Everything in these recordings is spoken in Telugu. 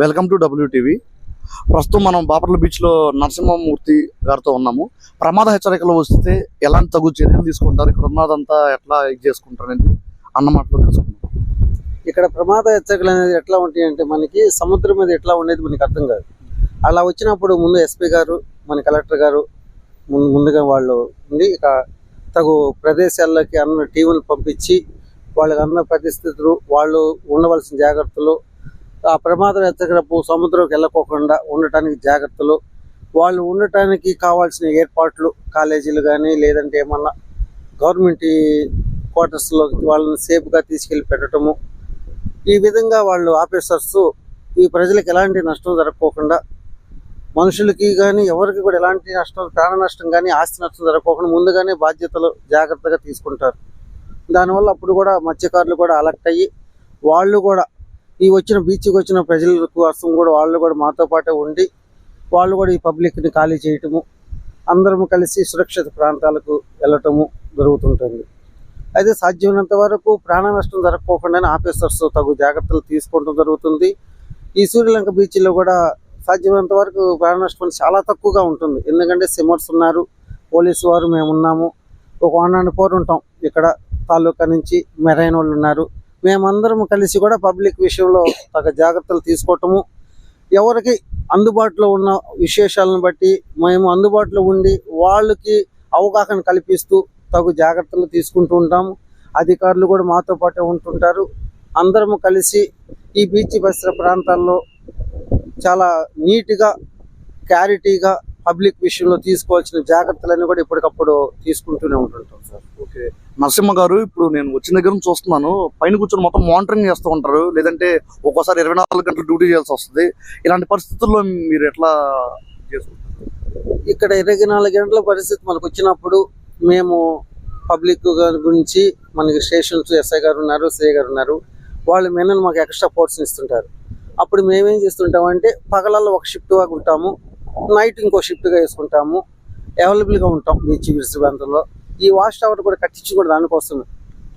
వెల్కమ్ టు డబ్ల్యూటీవీ ప్రస్తుతం మనం బాపట్ల బీచ్లో నరసింహమూర్తి గారితో ఉన్నాము. ప్రమాద హెచ్చరికలు వస్తే ఎలాంటి తగు చర్యలు తీసుకుంటారు? ఇక్కడ ఉన్నదంతా ఎట్లా ఇది చేసుకుంటారు అనేది అన్న ఇక్కడ ప్రమాద హెచ్చరికలు అనేది ఎట్లా ఉంటాయి అంటే మనకి సముద్రం మీద ఎట్లా ఉండేది మనకి అర్థం కాదు. అలా వచ్చినప్పుడు ముందు ఎస్పీ గారు మన కలెక్టర్ గారు ముందుగా వాళ్ళు ఉండి ఇక తగు ప్రదేశాల్లోకి అన్న టీములు పంపించి వాళ్ళకి అన్న పరిస్థితులు వాళ్ళు ఉండవలసిన జాగ్రత్తలు ఆ ప్రమాదం హెచ్చరికప్పుడు సముద్రంకి వెళ్ళకోకుండా ఉండటానికి జాగ్రత్తలు. వాళ్ళు ఉండటానికి కావాల్సిన ఏర్పాట్లు కాలేజీలు కానీ లేదంటే ఏమన్నా గవర్నమెంట్ క్వార్టర్స్లో వాళ్ళని సేఫ్గా తీసుకెళ్ళి పెట్టడము. ఈ విధంగా వాళ్ళు ఆఫీసర్స్ ఈ ప్రజలకు ఎలాంటి నష్టం జరగకోకుండా మనుషులకి కానీ ఎవరికి కూడా ఎలాంటి నష్టం ప్రాణ నష్టం కానీ ఆస్తి నష్టం జరగకోకుండా ముందుగానే బాధ్యతలు జాగ్రత్తగా తీసుకుంటారు. దానివల్ల అప్పుడు కూడా మత్స్యకారులు కూడా అలర్ట్ అయ్యి వాళ్ళు కూడా ఈ వచ్చిన బీచ్కి వచ్చిన ప్రజల కోసం కూడా వాళ్ళు కూడా మాతో పాటే ఉండి వాళ్ళు కూడా ఈ పబ్లిక్ని ఖాళీ చేయటము అందరం కలిసి సురక్షిత ప్రాంతాలకు వెళ్ళటము జరుగుతుంటుంది. అయితే సాధ్యమైనంత వరకు ప్రాణ నష్టం జరగకోకుండానే ఆఫీసర్స్ తగు జాగ్రత్తలు తీసుకోవడం జరుగుతుంది. ఈ సూర్యలంక బీచ్లో కూడా సాధ్యమైనంత వరకు ప్రాణ నష్టం చాలా తక్కువగా ఉంటుంది. ఎందుకంటే సిమ్మర్స్ ఉన్నారు పోలీసు వారు మేము ఉన్నాము. ఒక వన్ అండ్ ఫోర్ ఉంటాం. ఇక్కడ తాలూకా నుంచి మెరైన్ వాళ్ళు ఉన్నారు. మేమందరం కలిసి కూడా పబ్లిక్ విషయంలో తగ్గ జాగ్రత్తలు తీసుకోవటము. ఎవరికి అందుబాటులో ఉన్న విశేషాలను బట్టి మేము అందుబాటులో ఉండి వాళ్ళకి అవగాహన కల్పిస్తూ తగు జాగ్రత్తలు తీసుకుంటూ ఉంటాము. అధికారులు కూడా మాతో పాటే ఉంటుంటారు. అందరము కలిసి ఈ బీచ్ పరిసర ప్రాంతాల్లో చాలా నీట్గా క్లారిటీగా పబ్లిక్ విషయంలో తీసుకోవాల్సిన జాగ్రత్తలన్నీ కూడా ఇప్పటికప్పుడు తీసుకుంటూనే ఉంటుంటాం సార్. ఓకే. నరసింహ గారు ఇప్పుడు నేను వచ్చిన దగ్గర నుంచి చూస్తున్నాను పైన కూర్చొని మొత్తం మానిటరింగ్ చేస్తూ ఉంటారు లేదంటే ఒక్కోసారి ఇరవై నాలుగు గంటలు డ్యూటీ చేయాల్సి వస్తుంది ఇలాంటి పరిస్థితుల్లో మీరు ఎట్లా చేసుకుంటారు ఇక్కడ ఇరవై నాలుగు గంటల పరిస్థితి మనకు వచ్చినప్పుడు మేము పబ్లిక్ గురించి మనకి స్టేషన్స్ ఎస్ఐ గారు ఉన్నారు సిఐ గారు ఉన్నారు వాళ్ళు మేనని మాకు ఎక్స్ట్రా ఫోర్స్ ఇస్తుంటారు అప్పుడు మేమేం చేస్తుంటామంటే పగలలో ఒక షిఫ్ట్గా ఉంటాము నైట్ ఇంకో షిఫ్ట్గా వేసుకుంటాము అవైలబుల్గా ఉంటాం బీచ్ విరిసి ప్రాంతంలో ఈ వాష్ టవర్ కూడా కట్టించి కూడా దానికోసం.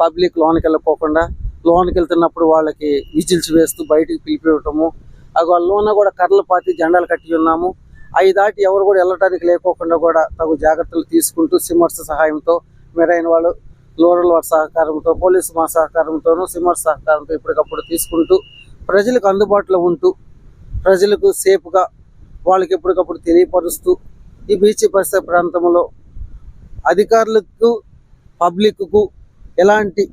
పబ్లిక్ లోనికి వెళ్ళకోకుండా లోనికి వెళ్తున్నప్పుడు వాళ్ళకి విజిల్స్ వేస్తూ బయటికి పిలిపివ్వటము అవి వాళ్ళ లోన కూడా కర్రలు పాతి జెండాలు కట్టి ఉన్నాము. అవి దాటి ఎవరు కూడా వెళ్ళటానికి లేకోకుండా కూడా తగు జాగ్రత్తలు తీసుకుంటూ సిమ్మర్స్ సహాయంతో మెరైన్ వాళ్ళు లోరల్ వారి సహకారంతో పోలీసు మా సహకారంతోనూ సిమ్మర్స్ సహకారంతో ఎప్పటికప్పుడు తీసుకుంటూ ప్రజలకు అందుబాటులో ఉంటూ ప్రజలకు సేఫ్గా వాళ్ళకి ఎప్పటికప్పుడు తెలియపరుస్తూ ఈ బీచ్ పరిసర ప్రాంతంలో అధికారులకు పబ్లిక్కు ఎలాంటి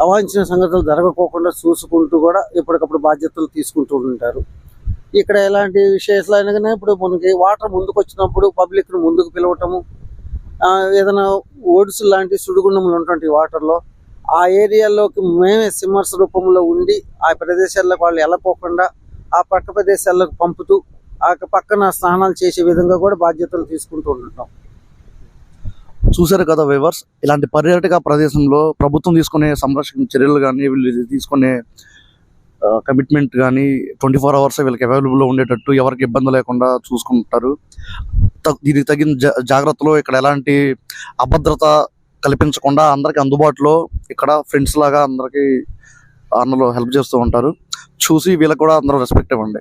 అవాంఛన సంగతులు జరగకోకుండా చూసుకుంటూ కూడా ఎప్పటికప్పుడు బాధ్యతలు తీసుకుంటూ ఉంటారు. ఇక్కడ ఎలాంటి విషయాలు అయినా కానీ ఇప్పుడు మనకి వాటర్ ముందుకు వచ్చినప్పుడు పబ్లిక్ను ముందుకు పిలవటము ఏదైనా ఓడ్స్ లాంటి సుడిగుండములు ఉన్నటువంటి వాటర్లో ఆ ఏరియాలోకి మేమే సిమ్మర్స్ రూపంలో ఉండి ఆ ప్రదేశాల్లోకి వాళ్ళు వెళ్ళపోకుండా ఆ పక్క ప్రదేశాల్లోకి పంపుతూ ఆ పక్కన స్నానాలు చేసే విధంగా కూడా బాధ్యతలు తీసుకుంటూ ఉంటాం చూశారు కదా వేవర్స్ ఇలాంటి పర్యాటక ప్రదేశంలో ప్రభుత్వం తీసుకునే సంరక్షణ చర్యలు కానీ వీళ్ళు తీసుకునే కమిట్మెంట్ కానీ ట్వంటీ ఫోర్ అవర్స్ వీళ్ళకి అవైలబుల్లో ఉండేటట్టు ఎవరికి ఇబ్బంది లేకుండా చూసుకుంటారు. దీనికి తగిన జా- జాగ్రత్తలు ఇక్కడ ఎలాంటి అభద్రత కల్పించకుండా అందరికి అందుబాటులో ఇక్కడ ఫ్రెండ్స్ లాగా అందరికీ అన్నలో హెల్ప్ చేస్తూ ఉంటారు. చూసి వీళ్ళకి కూడా అందరూ రెస్పెక్ట్ ఇవ్వండి.